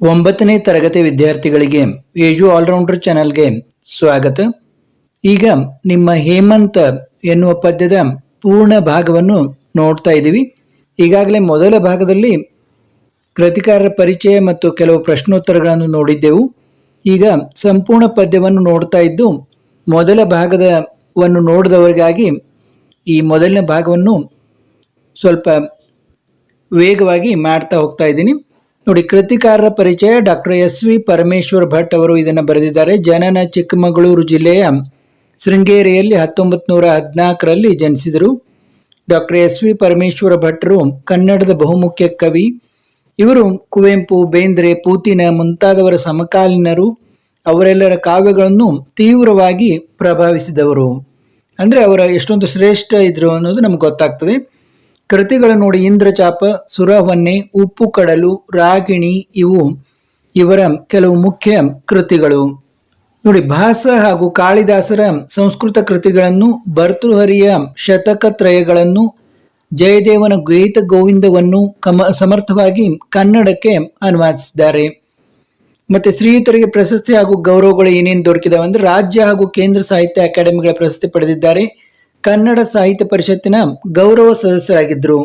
ಒಂಬತ್ತನೇ ತರಗತಿ ವಿದ್ಯಾರ್ಥಿಗಳಿಗೆ ಏಜು ಆಲ್ರೌಂಡರ್ ಚಾನಲ್ಗೆ ಸ್ವಾಗತ. ಈಗ ನಿಮ್ಮ ಹೇಮಂತ ಎನ್ನುವ ಪದ್ಯದ ಪೂರ್ಣ ಭಾಗವನ್ನು ನೋಡ್ತಾ ಇದ್ದೀವಿ. ಈಗಾಗಲೇ ಮೊದಲ ಭಾಗದಲ್ಲಿ ಕೃತಿಕಾರರ ಪರಿಚಯ ಮತ್ತು ಕೆಲವು ಪ್ರಶ್ನೋತ್ತರಗಳನ್ನು ನೋಡಿದ್ದೆವು. ಈಗ ಸಂಪೂರ್ಣ ಪದ್ಯವನ್ನು ನೋಡ್ತಾ ಇದ್ದು, ಮೊದಲ ಭಾಗದವನ್ನು ನೋಡಿದವರಿಗಾಗಿ ಈ ಮೊದಲನೇ ಭಾಗವನ್ನು ಸ್ವಲ್ಪ ವೇಗವಾಗಿ ಮಾಡ್ತಾ ಹೋಗ್ತಾ ಇದ್ದೀನಿ. ನೋಡಿ, ಕೃತಿಕಾರರ ಪರಿಚಯ doctor S V Parameshwar Bhat ಅವರು ಇದನ್ನು ಬರೆದಿದ್ದಾರೆ. ಜನನ ಚಿಕ್ಕಮಗಳೂರು ಜಿಲ್ಲೆಯ ಶೃಂಗೇರಿಯಲ್ಲಿ ಹತ್ತೊಂಬತ್ತು ನೂರ ಹದಿನಾಲ್ಕರಲ್ಲಿ ಜನಿಸಿದರು. ಡಾಕ್ಟರ್ ಎಸ್ ವಿ ಪರಮೇಶ್ವರ ಭಟ್ರು ಕನ್ನಡದ ಬಹುಮುಖ್ಯ ಕವಿ. ಇವರು ಕುವೆಂಪು, ಬೇಂದ್ರೆ, ಪೂತಿನ ಮುಂತಾದವರ ಸಮಕಾಲೀನರು. ಅವರೆಲ್ಲರ ಕಾವ್ಯಗಳನ್ನು ತೀವ್ರವಾಗಿ ಪ್ರಭಾವಿಸಿದವರು. ಅಂದರೆ ಅವರ ಎಷ್ಟೊಂದು ಶ್ರೇಷ್ಠ ಇದ್ರು ಅನ್ನೋದು ನಮ್ಗೆ ಗೊತ್ತಾಗ್ತದೆ. ಕೃತಿಗಳು ನೋಡಿ ಇಂದ್ರಚಾಪ ಸುರಹೊನ್ನೆ, ಉಪ್ಪು ಕಡಲು, ರಾಗಿಣಿ ಇವು. ಇವರ ಕೆಲವು ಮುಖ್ಯ ಕೃತಿಗಳು. ನೋಡಿ, ಭಾಸ ಹಾಗೂ ಕಾಳಿದಾಸರ ಸಂಸ್ಕೃತ ಕೃತಿಗಳನ್ನು, ಭರ್ತೃಹರಿಯ ಶತಕತ್ರಯಗಳನ್ನು, ಜಯದೇವನ ಗೀತ ಗೋವಿಂದವನ್ನು ಕಮ, ಸಮರ್ಥವಾಗಿ ಕನ್ನಡಕ್ಕೆ ಅನುವಾದಿಸಿದ್ದಾರೆ. ಮತ್ತೆ ಶ್ರೀಯುತರಿಗೆ ಪ್ರಶಸ್ತಿ ಹಾಗೂ ಗೌರವಗಳು ಏನೇನು ದೊರಕಿದಾವೆ ಅಂದ್ರೆ, ರಾಜ್ಯ ಹಾಗೂ ಕೇಂದ್ರ ಸಾಹಿತ್ಯ ಅಕಾಡೆಮಿಗಳ ಪ್ರಶಸ್ತಿ ಪಡೆದಿದ್ದಾರೆ. ಕನ್ನಡ ಸಾಹಿತ್ಯ ಪರಿಷತ್ತಿನ ಗೌರವ ಸದಸ್ಯರಾಗಿದ್ದರು.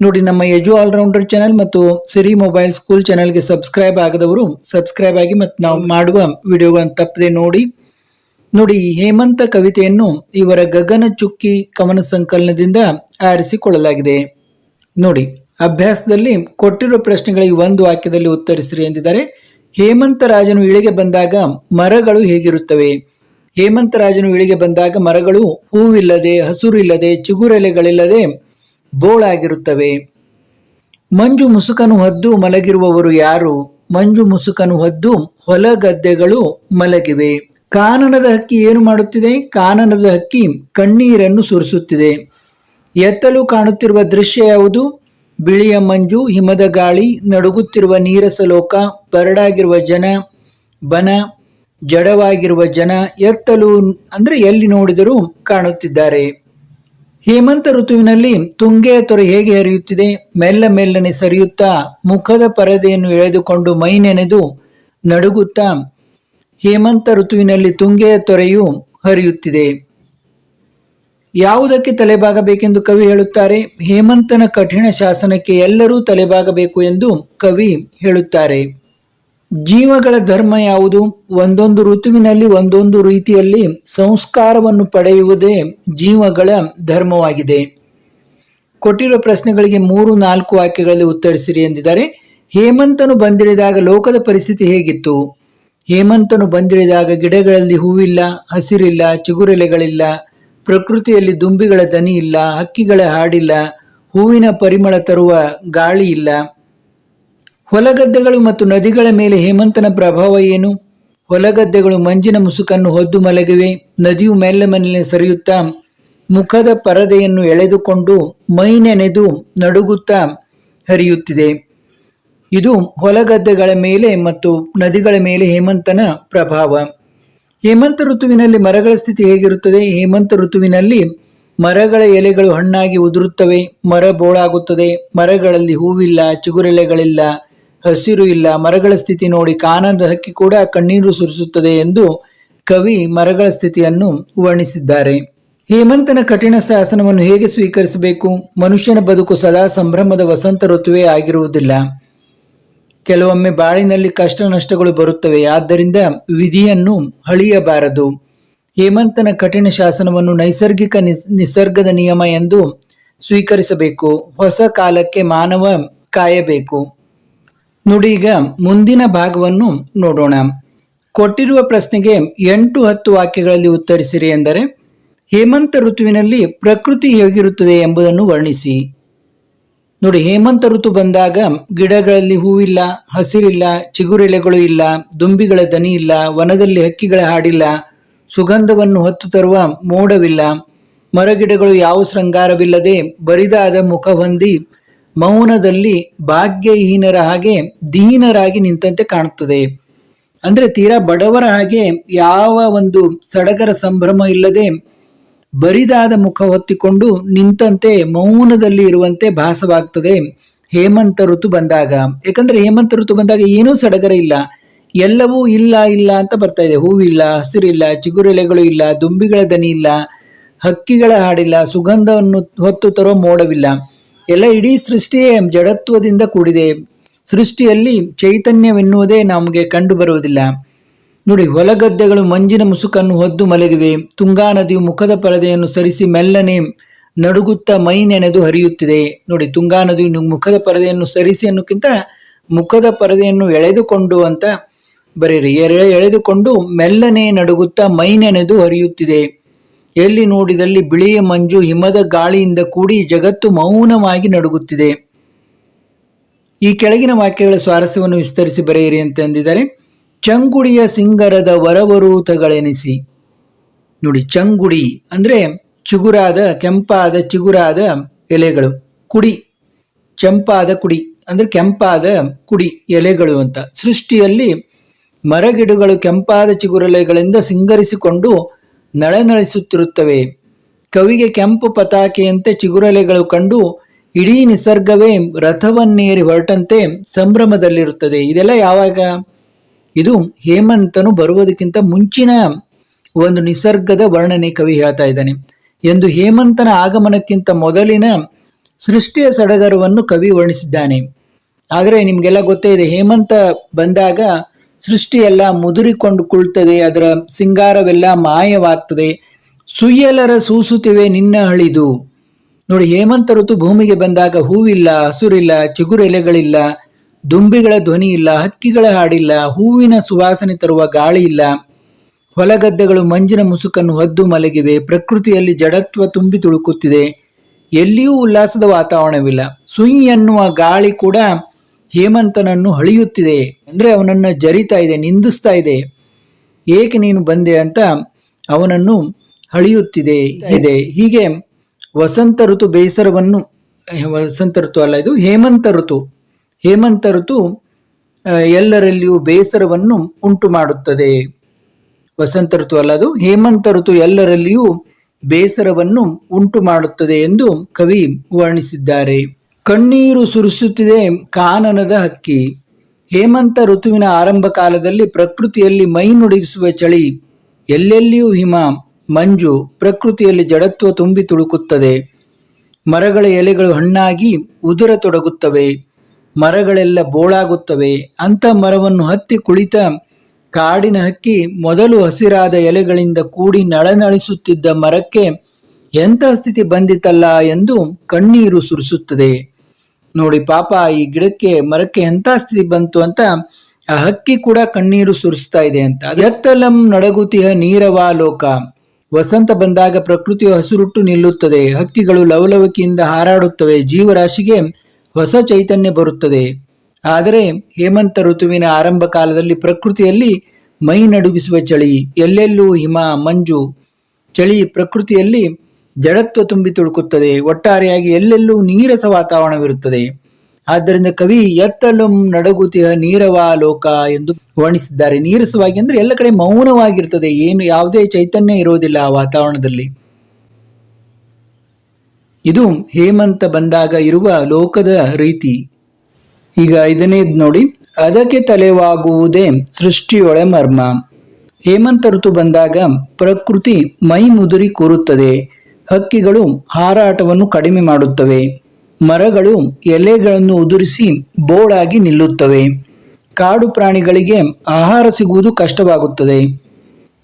ನೋಡಿ, ನಮ್ಮ ಯಜು ಆಲ್ರೌಂಡರ್ ಚಾನೆಲ್ ಮತ್ತು ಸಿರಿ ಮೊಬೈಲ್ ಸ್ಕೂಲ್ ಚಾನೆಲ್ಗೆ ಸಬ್ಸ್ಕ್ರೈಬ್ ಆಗದವರು ಸಬ್ಸ್ಕ್ರೈಬ್ ಆಗಿ ಮತ್ತು ನಾವು ಮಾಡುವ ವಿಡಿಯೋಗಳನ್ನು ತಪ್ಪದೆ ನೋಡಿ. ನೋಡಿ ಹೇಮಂತ ಕವಿತೆಯನ್ನು ಇವರ ಗಗನ ಚುಕ್ಕಿ ಕವನ ಸಂಕಲನದಿಂದ ಆರಿಸಿಕೊಳ್ಳಲಾಗಿದೆ. ನೋಡಿ, ಅಭ್ಯಾಸದಲ್ಲಿ ಕೊಟ್ಟಿರುವ ಪ್ರಶ್ನೆಗಳಿಗೆ ಒಂದು ವಾಕ್ಯದಲ್ಲಿ ಉತ್ತರಿಸಿರಿ ಎಂದಿದ್ದಾರೆ. ಹೇಮಂತ ರಾಜನು ಇಳಿಗೆ ಬಂದಾಗ ಮರಗಳು ಹೇಗಿರುತ್ತವೆ? ಹೇಮಂತ ರಾಜನು ಇಳಿಗೆ ಬಂದಾಗ ಮರಗಳು ಹೂವಿಲ್ಲದೆ, ಹಸುರಿಲ್ಲದೆ, ಚಿಗುರೆಲೆಗಳಿಲ್ಲದೆ ಬೋಳಾಗಿರುತ್ತವೆ. ಮಂಜು ಮುಸುಕನು ಹದ್ದು ಮಲಗಿರುವವರು ಯಾರು? ಮಂಜು ಮುಸುಕನು ಹದ್ದು ಹೊಲ ಗದ್ದೆಗಳು ಮಲಗಿವೆ. ಕಾನನದ ಹಕ್ಕಿ ಏನು ಮಾಡುತ್ತಿದೆ? ಕಾನನದ ಹಕ್ಕಿ ಕಣ್ಣೀರನ್ನು ಸುರಿಸುತ್ತಿದೆ. ಎತ್ತಲು ಕಾಣುತ್ತಿರುವ ದೃಶ್ಯ ಯಾವುದು? ಬಿಳಿಯ ಮಂಜು, ಹಿಮದ ಗಾಳಿ, ನಡುಗುತ್ತಿರುವ ನೀರಸ ಲೋಕ, ಬರಡಾಗಿರುವ ಜನ, ಬನ ಜಡವಾಗಿರುವ ಜನ ಎತ್ತಲು ಅಂದರೆ ಎಲ್ಲಿ ನೋಡಿದರೂ ಕಾಣುತ್ತಿದ್ದಾರೆ. ಹೇಮಂತ ಋತುವಿನಲ್ಲಿ ತುಂಗೆಯ ತೊರೆ ಹೇಗೆ ಹರಿಯುತ್ತಿದೆ? ಮೆಲ್ಲ ಮೆಲ್ಲನೆ ಸರಿಯುತ್ತಾ? ಮುಖದ ಪರದೆಯನ್ನು ಎಳೆದುಕೊಂಡು ಮೈ ನೆನೆದು ನಡುಗುತ್ತಾ? ಹೇಮಂತ ಋತುವಿನಲ್ಲಿ ತುಂಗೆಯ ತೊರೆಯು ಹರಿಯುತ್ತಿದೆ. ಯಾವುದಕ್ಕೆ ತಲೆಬಾಗಬೇಕೆಂದು ಕವಿ ಹೇಳುತ್ತಾರೆ? ಹೇಮಂತನ ಕಠಿಣ ಶಾಸನಕ್ಕೆ ಎಲ್ಲರೂ ತಲೆಬಾಗಬೇಕು ಎಂದು ಕವಿ ಹೇಳುತ್ತಾರೆ. ಜೀವಗಳ ಧರ್ಮ ಯಾವುದು? ಒಂದೊಂದು ಋತುವಿನಲ್ಲಿ ಒಂದೊಂದು ರೀತಿಯಲ್ಲಿ ಸಂಸ್ಕಾರವನ್ನು ಪಡೆಯುವುದೇ ಜೀವಗಳ ಧರ್ಮವಾಗಿದೆ. ಕೊಟ್ಟಿರುವ ಪ್ರಶ್ನೆಗಳಿಗೆ ಮೂರು, ನಾಲ್ಕು ವಾಕ್ಯಗಳಲ್ಲಿ ಉತ್ತರಿಸಿರಿ ಎಂದಿದ್ದಾರೆ. ಹೇಮಂತನು ಬಂದಿಳಿದಾಗ ಲೋಕದ ಪರಿಸ್ಥಿತಿ ಹೇಗಿತ್ತು? ಹೇಮಂತನು ಬಂದಿಳಿದಾಗ ಗಿಡಗಳಲ್ಲಿ ಹೂವಿಲ್ಲ, ಹಸಿರಿಲ್ಲ, ಚಿಗುರೆಲೆಗಳಿಲ್ಲ, ಪ್ರಕೃತಿಯಲ್ಲಿ ದುಂಬಿಗಳ ದನಿ ಇಲ್ಲ, ಹಕ್ಕಿಗಳ ಹಾಡಿಲ್ಲ, ಹೂವಿನ ಪರಿಮಳ ತರುವ ಗಾಳಿ ಇಲ್ಲ. ಹೊಲಗದ್ದೆಗಳು ಮತ್ತು ನದಿಗಳ ಮೇಲೆ ಹೇಮಂತನ ಪ್ರಭಾವ ಏನು? ಹೊಲಗದ್ದೆಗಳು ಮಂಜಿನ ಮುಸುಕನ್ನು ಹೊದ್ದು ಮಲಗಿವೆ, ನದಿಯು ಮೆಲ್ಲ ಸರಿಯುತ್ತಾ, ಮುಖದ ಪರದೆಯನ್ನು ಎಳೆದುಕೊಂಡು ಮೈ ನೆನೆದು ನಡುಗುತ್ತಾ ಹರಿಯುತ್ತಿದೆ. ಇದು ಹೊಲಗದ್ದೆಗಳ ಮೇಲೆ ಮತ್ತು ನದಿಗಳ ಮೇಲೆ ಹೇಮಂತನ ಪ್ರಭಾವ. ಹೇಮಂತ ಋತುವಿನಲ್ಲಿ ಮರಗಳ ಸ್ಥಿತಿ ಹೇಗಿರುತ್ತದೆ? ಹೇಮಂತ ಋತುವಿನಲ್ಲಿ ಮರಗಳ ಎಲೆಗಳು ಹಣ್ಣಾಗಿ ಉದುರುತ್ತವೆ, ಮರ ಬೋಳಾಗುತ್ತದೆ, ಮರಗಳಲ್ಲಿ ಹೂವಿಲ್ಲ, ಚಿಗುರೆಲೆಗಳಿಲ್ಲ. ಹಸಿರು ಇಲ್ಲ, ಮರಗಳ ಸ್ಥಿತಿ ನೋಡಿ ಕಾನದ ಹಕ್ಕಿ ಕೂಡ ಕಣ್ಣೀರು ಸುರಿಸುತ್ತದೆ ಎಂದು ಕವಿ ಮರಗಳ ಸ್ಥಿತಿಯನ್ನು ವರ್ಣಿಸಿದ್ದಾರೆ. ಹೇಮಂತನ ಕಠಿಣ ಶಾಸನವನ್ನು ಹೇಗೆ ಸ್ವೀಕರಿಸಬೇಕು? ಮನುಷ್ಯನ ಬದುಕು ಸದಾ ಸಂಭ್ರಮದ ವಸಂತ ಋತುವೇ ಆಗಿರುವುದಿಲ್ಲ. ಕೆಲವೊಮ್ಮೆ ಬಾಳಿನಲ್ಲಿ ಕಷ್ಟ ನಷ್ಟಗಳು ಬರುತ್ತವೆ, ಆದ್ದರಿಂದ ವಿಧಿಯನ್ನು ಹಳಿಯಬಾರದು ಹೇಮಂತನ ಕಠಿಣ ಶಾಸನವನ್ನು ನೈಸರ್ಗಿಕ ನಿಸ್- ನಿಸರ್ಗದ ನಿಯಮ ಎಂದು ಸ್ವೀಕರಿಸಬೇಕು. ಹೊಸ ಕಾಲಕ್ಕೆ ಮಾನವ ಕಾಯಬೇಕು. ನೋಡಿ ಈಗ ಮುಂದಿನ ಭಾಗವನ್ನು ನೋಡೋಣ. ಕೊಟ್ಟಿರುವ ಪ್ರಶ್ನೆಗೆ ಎಂಟು ಹತ್ತು ವಾಕ್ಯಗಳಲ್ಲಿ ಉತ್ತರಿಸಿರಿ ಎಂದರೆ, ಹೇಮಂತ ಋತುವಿನಲ್ಲಿ ಪ್ರಕೃತಿ ಹೇಗಿರುತ್ತದೆ ಎಂಬುದನ್ನು ವರ್ಣಿಸಿ. ನೋಡಿ, ಹೇಮಂತ ಋತು ಬಂದಾಗ ಗಿಡಗಳಲ್ಲಿ ಹೂವಿಲ್ಲ, ಹಸಿರಿಲ್ಲ ಚಿಗುರೆಲೆಗಳು ಇಲ್ಲ, ದುಂಬಿಗಳ ದನಿ ಇಲ್ಲ, ವನದಲ್ಲಿ ಹಕ್ಕಿಗಳ ಹಾಡಿಲ್ಲ, ಸುಗಂಧವನ್ನು ಹೊತ್ತು ತರುವ ಮೋಡವಿಲ್ಲ, ಮರಗಿಡಗಳು ಯಾವ ಶೃಂಗಾರವಿಲ್ಲದೆ ಬರಿದಾದ ಮುಖ ಹೊಂದಿ ಮೌನದಲ್ಲಿ ಭಾಗ್ಯಹೀನರ ಹಾಗೆ ದೀನರಾಗಿ ನಿಂತಂತೆ ಕಾಣುತ್ತದೆ. ಅಂದ್ರೆ ತೀರಾ ಬಡವರ ಹಾಗೆ ಯಾವ ಒಂದು ಸಡಗರ ಸಂಭ್ರಮ ಇಲ್ಲದೆ ಬರಿದಾದ ಮುಖ ಹೊತ್ತಿಕೊಂಡು ನಿಂತಂತೆ ಮೌನದಲ್ಲಿ ಇರುವಂತೆ ಭಾಸವಾಗ್ತದೆ ಹೇಮಂತ ಋತು ಬಂದಾಗ. ಯಾಕಂದ್ರೆ ಹೇಮಂತ ಋತು ಬಂದಾಗ ಏನೂ ಸಡಗರ ಇಲ್ಲ. ಎಲ್ಲವೂ ಇಲ್ಲ ಇಲ್ಲ ಅಂತ ಬರ್ತಾ ಇದೆ. ಹೂವಿಲ್ಲ, ಹಸಿರಿಲ್ಲ, ಚಿಗುರೆಲೆಗಳು ಇಲ್ಲ, ದುಂಬಿಗಳ ದನಿ ಇಲ್ಲ, ಹಕ್ಕಿಗಳ ಹಾಡಿಲ್ಲ, ಸುಗಂಧವನ್ನು ಹೊತ್ತು ತರೋ ಮೋಡವಿಲ್ಲ. ಎಲ್ಲ ಇಡೀ ಸೃಷ್ಟಿಯೇ ಜಡತ್ವದಿಂದ ಕೂಡಿದೆ. ಸೃಷ್ಟಿಯಲ್ಲಿ ಚೈತನ್ಯವೆನ್ನುವುದೇ ನಮಗೆ ಕಂಡು ಬರುವುದಿಲ್ಲ. ನೋಡಿ, ಹೊಲಗದ್ದೆಗಳು ಮಂಜಿನ ಮುಸುಕನ್ನು ಹೊದ್ದು ಮಲಗಿವೆ. ತುಂಗಾ ನದಿಯು ಮುಖದ ಪರದೆಯನ್ನು ಸರಿಸಿ ಮೆಲ್ಲನೆ ನಡುಗುತ್ತಾ ಮೈ ನೆನೆದು ಹರಿಯುತ್ತಿದೆ. ನೋಡಿ, ತುಂಗಾ ನದಿಯು ಮುಖದ ಪರದೆಯನ್ನು ಸರಿಸಿ ಅನ್ನೋಕ್ಕಿಂತ ಮುಖದ ಪರದೆಯನ್ನು ಎಳೆದುಕೊಂಡು ಅಂತ ಬರೀರಿ ಎಳೆ ಎಳೆದುಕೊಂಡು ಮೆಲ್ಲನೆ ನಡುಗುತ್ತಾ ಮೈ ನೆನೆದು ಹರಿಯುತ್ತಿದೆ. ಎಲ್ಲಿ ನೋಡಿದಲ್ಲಿ ಬಿಳಿಯ ಮಂಜು ಹಿಮದ ಗಾಳಿಯಿಂದ ಕೂಡಿ ಜಗತ್ತು ಮೌನವಾಗಿ ನಡುಗುತ್ತಿದೆ. ಈ ಕೆಳಗಿನ ವಾಕ್ಯಗಳ ಸ್ವಾರಸ್ಯವನ್ನು ವಿಸ್ತರಿಸಿ ಬರೆಯಿರಿ ಅಂತ ಅಂದಿದ್ದಾರೆ ಚಂಗುಡಿಯ ಸಿಂಗರದ ವರವರೂತಗಳೆನಿಸಿ. ನೋಡಿ, ಚಂಗುಡಿ ಅಂದ್ರೆ ಚಿಗುರಾದ, ಕೆಂಪಾದ, ಚಿಗುರಾದ ಎಲೆಗಳು. ಕುಡಿ ಚಂಪಾದ ಕುಡಿ ಅಂದ್ರೆ ಕೆಂಪಾದ ಕುಡಿ ಎಲೆಗಳು ಅಂತ. ಸೃಷ್ಟಿಯಲ್ಲಿ ಮರಗಿಡಗಳು ಕೆಂಪಾದ ಚಿಗುರೆಲೆಗಳಿಂದ ಸಿಂಗರಿಸಿಕೊಂಡು ನಳನಳಿಸುತ್ತಿರುತ್ತವೆ. ಕವಿಗೆ ಕೆಂಪು ಪತಾಕೆಯಂತೆ ಚಿಗುರಲೆಗಳು ಕಂಡು ಇಡೀ ನಿಸರ್ಗವೇ ರಥವನ್ನೇರಿ ಹೊರಟಂತೆ ಸಂಭ್ರಮದಲ್ಲಿರುತ್ತದೆ. ಇದೆಲ್ಲ ಯಾವಾಗ? ಇದು ಹೇಮಂತನು ಬರುವುದಕ್ಕಿಂತ ಮುಂಚಿನ ಒಂದು ನಿಸರ್ಗದ ವರ್ಣನೆ ಕವಿ ಹೇಳ್ತಾ ಇದ್ದಾನೆ. ಎಂದು ಹೇಮಂತನ ಆಗಮನಕ್ಕಿಂತ ಮೊದಲಿನ ಸೃಷ್ಟಿಯ ಸಡಗರವನ್ನು ಕವಿ ವರ್ಣಿಸಿದ್ದಾನೆ. ಆದರೆ ನಿಮಗೆಲ್ಲ ಗೊತ್ತೇ ಇದೆ, ಹೇಮಂತ ಬಂದಾಗ ಸೃಷ್ಟಿಯೆಲ್ಲ ಮುದುರಿಕೊಂಡು ಕುಳ್ತದೆ, ಅದರ ಸಿಂಗಾರವೆಲ್ಲ ಮಾಯವಾಗ್ತದೆ. ಸುಯ್ಯಲರ ಸೂಸುತ್ತಿವೆ ನಿನ್ನ ಅಳಿದು. ನೋಡಿ, ಹೇಮಂತ ಋತು ಭೂಮಿಗೆ ಬಂದಾಗ ಹೂವಿಲ್ಲ, ಹಸುರಿಲ್ಲ, ಚಿಗುರೆಲೆಗಳಿಲ್ಲ, ದುಂಬಿಗಳ ಧ್ವನಿ ಇಲ್ಲ ಹಕ್ಕಿಗಳ ಹಾಡಿಲ್ಲ, ಹೂವಿನ ಸುವಾಸನೆ ತರುವ ಗಾಳಿ ಇಲ್ಲ ಹೊಲಗದ್ದೆಗಳು ಮಂಜಿನ ಮುಸುಕನ್ನು ಹದ್ದು ಮಲಗಿವೆ, ಪ್ರಕೃತಿಯಲ್ಲಿ ಜಡತ್ವ ತುಂಬಿ ತುಳುಕುತ್ತಿದೆ. ಎಲ್ಲಿಯೂ ಉಲ್ಲಾಸದ ವಾತಾವರಣವಿಲ್ಲ. ಸುಯ್ ಎನ್ನುವ ಗಾಳಿ ಕೂಡ ಹೇಮಂತನನ್ನು ಹಳಿಯುತ್ತಿದೆ ಅಂದರೆ ಅವನನ್ನು ಜರಿತಾ ಇದೆ, ನಿಂದಿಸ್ತಾ ಇದೆ. ಏಕೆ ನೀನು ಬಂದೆ ಅಂತ ಅವನನ್ನು ಹಳಿಯುತ್ತಿದೆ ಇದೆ. ಹೀಗೆ ವಸಂತ ಋತು ಬೇಸರವನ್ನು, ವಸಂತ ಋತು ಅಲ್ಲ ಇದು, ಹೇಮಂತ ಋತು. ಹೇಮಂತ ಋತು ಎಲ್ಲರಲ್ಲಿಯೂ ಬೇಸರವನ್ನು ಉಂಟು ಮಾಡುತ್ತದೆ. ವಸಂತ ಋತು ಅಲ್ಲ ಅದು, ಹೇಮಂತ ಋತು ಎಲ್ಲರಲ್ಲಿಯೂ ಬೇಸರವನ್ನು ಉಂಟು ಮಾಡುತ್ತದೆ ಎಂದು ಕವಿ ವರ್ಣಿಸಿದ್ದಾರೆ. ಕಣ್ಣೀರು ಸುರಿಸುತ್ತಿದೆ ಕಾನನದ ಹಕ್ಕಿ. ಹೇಮಂತ ಋತುವಿನ ಆರಂಭ ಕಾಲದಲ್ಲಿ ಪ್ರಕೃತಿಯಲ್ಲಿ ಮೈ ನುಡಿಗಿಸುವ ಚಳಿ, ಎಲ್ಲೆಲ್ಲಿಯೂ ಹಿಮ, ಮಂಜು, ಪ್ರಕೃತಿಯಲ್ಲಿ ಜಡತ್ವ ತುಂಬಿ ತುಳುಕುತ್ತದೆ. ಮರಗಳ ಎಲೆಗಳು ಹಣ್ಣಾಗಿ ಉದುರತೊಡಗುತ್ತವೆ ಮರಗಳೆಲ್ಲ ಬೋಳಾಗುತ್ತವೆ ಅಂತ ಮರವನ್ನು ಹತ್ತಿ ಕುಳಿತ ಕಾಡಿನ ಹಕ್ಕಿ ಮೊದಲು ಹಸಿರಾದ ಎಲೆಗಳಿಂದ ಕೂಡಿ ನಳನಳಿಸುತ್ತಿದ್ದ ಮರಕ್ಕೆ ಎಂಥ ಸ್ಥಿತಿ ಬಂದಿತಲ್ಲ ಎಂದು ಕಣ್ಣೀರು ಸುರಿಸುತ್ತದೆ. ನೋಡಿ ಪಾಪ ಈ ಗಿಡಕ್ಕೆ ಮರಕ್ಕೆ ಎಂಥ ಸ್ಥಿತಿ ಬಂತು ಅಂತ ಆ ಹಕ್ಕಿ ಕೂಡ ಕಣ್ಣೀರು ಸುರಿಸ್ತಾ ಇದೆ ಅಂತ. ಎತ್ತಲಂ ನಡಗುತಿಯ ನೀರವಾ ಲೋಕ ವಸಂತ ಬಂದಾಗ ಪ್ರಕೃತಿಯು ಹಸುರುಟ್ಟು ನಿಲ್ಲುತ್ತದೆ. ಹಕ್ಕಿಗಳು ಲವಲವಿಕೆಯಿಂದ ಹಾರಾಡುತ್ತವೆ. ಜೀವರಾಶಿಗೆ ಹೊಸ ಚೈತನ್ಯ ಬರುತ್ತದೆ. ಆದರೆ ಹೇಮಂತ ಋತುವಿನ ಆರಂಭ ಕಾಲದಲ್ಲಿ ಪ್ರಕೃತಿಯಲ್ಲಿ ಮೈ ನಡುಗಿಸುವ ಚಳಿ. ಎಲ್ಲೆಲ್ಲೂ ಹಿಮ, ಮಂಜು. ಚಳಿ ಪ್ರಕೃತಿಯಲ್ಲಿ ಜಡತ್ವ ತುಂಬಿ ತುಳುಕುತ್ತದೆ. ಒಟ್ಟಾರೆಯಾಗಿ ಎಲ್ಲೆಲ್ಲೂ ನೀರಸ ವಾತಾವರಣವಿರುತ್ತದೆ. ಆದ್ದರಿಂದ ಕವಿ, ಎತ್ತಲಂ ನಡಗುತಿಯ ನೀರವ ಲೋಕ ಎಂದು ವರ್ಣಿಸಿದ್ದಾರೆ. ನೀರಸವಾಗಿ ಅಂದ್ರೆ ಎಲ್ಲ ಕಡೆ ಮೌನವಾಗಿರ್ತದೆ. ಏನು, ಯಾವುದೇ ಚೈತನ್ಯ ಇರೋದಿಲ್ಲ ಆ ವಾತಾವರಣದಲ್ಲಿ. ಇದು ಹೇಮಂತ ಬಂದಾಗ ಇರುವ ಲೋಕದ ರೀತಿ. ಈಗ ಐದನೇದು ನೋಡಿ. ಅದಕ್ಕೆ ತಲೆವಾಗುವುದೇ ಸೃಷ್ಟಿಯೊಳೆ ಮರ್ಮ. ಹೇಮಂತ ಋತು ಬಂದಾಗ ಪ್ರಕೃತಿ ಮೈ ಮುದುರಿ ಕೂರುತ್ತದೆ. ಹಕ್ಕಿಗಳು ಹಾರಾಟವನ್ನು ಕಡಿಮೆ ಮಾಡುತ್ತವೆ. ಮರಗಳು ಎಲೆಗಳನ್ನು ಉದುರಿಸಿ ಬೋಳಾಗಿ ನಿಲ್ಲುತ್ತವೆ. ಕಾಡು ಪ್ರಾಣಿಗಳಿಗೆ ಆಹಾರ ಸಿಗುವುದು ಕಷ್ಟವಾಗುತ್ತದೆ.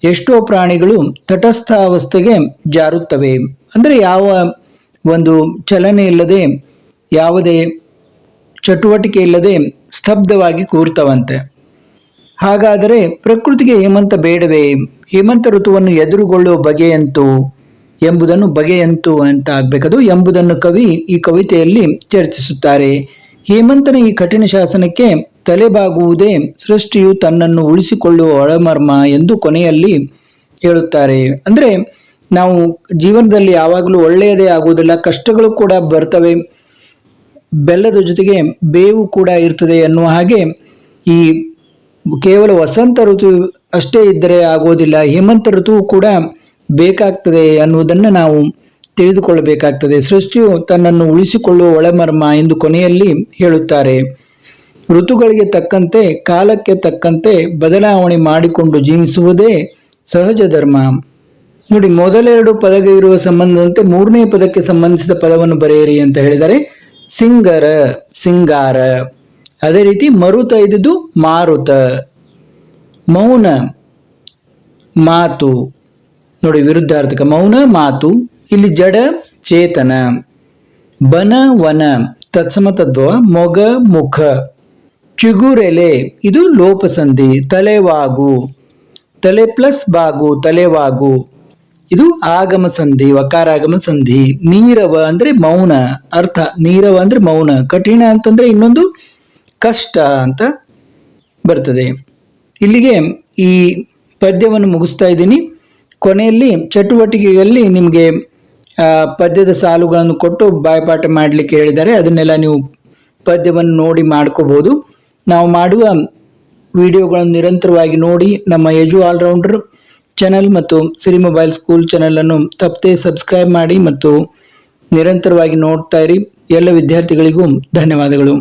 ಎಷ್ಟೋ ಪ್ರಾಣಿಗಳು ತಟಸ್ಥ ಅವಸ್ಥೆಗೆ ಜಾರುತ್ತವೆ. ಅಂದರೆ ಯಾವ ಒಂದು ಚಲನೆ ಇಲ್ಲದೆ, ಯಾವುದೇ ಚಟುವಟಿಕೆ ಇಲ್ಲದೆ ಸ್ತಬ್ಧವಾಗಿ ಕೂರ್ತವಂತೆ. ಹಾಗಾದರೆ ಪ್ರಕೃತಿಗೆ ಹೇಮಂತ ಬೇಡವೇ? ಹೇಮಂತ ಋತುವನ್ನು ಎದುರುಗೊಳ್ಳುವ ಬಗೆಯಂತೂ ಎಂಬುದನ್ನು ಬಗೆಯಂತು ಅಂತ ಆಗ್ಬೇಕದು. ಎಂಬುದನ್ನು ಕವಿ ಈ ಕವಿತೆಯಲ್ಲಿ ಚರ್ಚಿಸುತ್ತಾರೆ. ಹೇಮಂತನ ಈ ಕಠಿಣ ಶಾಸನಕ್ಕೆ ತಲೆಬಾಗುವುದೇ ಸೃಷ್ಟಿಯು ತನ್ನನ್ನು ಉಳಿಸಿಕೊಳ್ಳುವ ಒಳಮರ್ಮ ಎಂದು ಕೊನೆಯಲ್ಲಿ ಹೇಳುತ್ತಾರೆ. ಅಂದ್ರೆ ನಾವು ಜೀವನದಲ್ಲಿ ಯಾವಾಗಲೂ ಒಳ್ಳೆಯದೇ ಆಗುವುದಿಲ್ಲ, ಕಷ್ಟಗಳು ಕೂಡ ಬರ್ತವೆ, ಬೆಲ್ಲದ ಜೊತೆಗೆ ಬೇವು ಕೂಡ ಇರ್ತದೆ ಎನ್ನುವ ಹಾಗೆ ಈ ಕೇವಲ ವಸಂತ ಋತು ಅಷ್ಟೇ ಇದ್ದರೆ ಆಗೋದಿಲ್ಲ ಹೇಮಂತ ಋತುವು ಕೂಡ ಬೇಕಾಗ್ತದೆ ಅನ್ನುವುದನ್ನು ನಾವು ತಿಳಿದುಕೊಳ್ಳಬೇಕಾಗ್ತದೆ. ಸೃಷ್ಟಿಯು ತನ್ನನ್ನು ಉಳಿಸಿಕೊಳ್ಳುವ ಒಳಮರ್ಮ ಎಂದು ಕೊನೆಯಲ್ಲಿ ಹೇಳುತ್ತಾರೆ. ಋತುಗಳಿಗೆ ತಕ್ಕಂತೆ, ಕಾಲಕ್ಕೆ ತಕ್ಕಂತೆ ಬದಲಾವಣೆ ಮಾಡಿಕೊಂಡು ಜೀವಿಸುವುದೇ ಸಹಜ ಧರ್ಮ. ನೋಡಿ, ಮೊದಲೆರಡು ಪದಗೆ ಇರುವ ಸಂಬಂಧದಂತೆ ಮೂರನೇ ಪದಕ್ಕೆ ಸಂಬಂಧಿಸಿದ ಪದವನ್ನು ಬರೆಯಿರಿ ಅಂತ ಹೇಳಿದರೆ, ಸಿಂಗರ, ಸಿಂಗಾರ. ಅದೇ ರೀತಿ ಮರುತ ಇದ್ದುದು ಮಾರುತ. ಮೌನ, ಮಾತು. ನೋಡಿ, ವಿರುದ್ಧಾರ್ಥಕ ಮೌನ, ಮಾತು, ಇಲ್ಲಿ ಜಡ, ಚೇತನ, ಬನ, ವನ, ತತ್ಸಮ ತದ್ಭವ, ಮೊಗ, ಮುಖ, ಚಿಗುರೆಲೆ, ಇದು ಲೋಪಸಂಧಿ, ತಲೆವಾಗು, ತಲೆ ಪ್ಲಸ್ ಬಾಗು, ತಲೆವಾಗು, ಇದು ಆಗಮ ಸಂಧಿ, ವಕಾರಾಗಮ ಸಂಧಿ, ನೀರವ ಅಂದ್ರೆ ಮೌನ, ಅರ್ಥ, ನೀರವ ಅಂದ್ರೆ ಮೌನ, ಕಠಿಣ ಅಂತಂದ್ರೆ ಇನ್ನೊಂದು ಕಷ್ಟ ಅಂತ ಬರ್ತದೆ. ಇಲ್ಲಿಗೆ ಈ ಪದ್ಯವನ್ನು ಮುಗಿಸ್ತಾ ಇದ್ದೀನಿ. ಕೊನೆಯಲ್ಲಿ ಚಟುವಟಿಕೆಯಲ್ಲಿ ನಿಮಗೆ ಪದ್ಯದ ಸಾಲುಗಳನ್ನು ಕೊಟ್ಟು ಬಾಯ್ಪಾಠ ಮಾಡಲಿಕ್ಕೆ ಹೇಳಿದ್ದಾರೆ. ಅದನ್ನೆಲ್ಲ ನೀವು ಪದ್ಯವನ್ನು ನೋಡಿ ಮಾಡ್ಕೋಬಹುದು. ನಾವು ಮಾಡುವ ವಿಡಿಯೋಗಳನ್ನು ನಿರಂತರವಾಗಿ ನೋಡಿ ನಮ್ಮ ಯಜು ಆಲ್ರೌಂಡರ್ ಚಾನಲ್ ಮತ್ತು ಸಿರಿ ಮೊಬೈಲ್ ಸ್ಕೂಲ್ ಚಾನಲ್ ಅನ್ನು ತಪ್ಪದೆ ಸಬ್ಸ್ಕ್ರೈಬ್ ಮಾಡಿ ಮತ್ತು ನಿರಂತರವಾಗಿ ನೋಡ್ತಾ ಇರಿ. ಎಲ್ಲ ವಿದ್ಯಾರ್ಥಿಗಳಿಗೂ ಧನ್ಯವಾದಗಳು.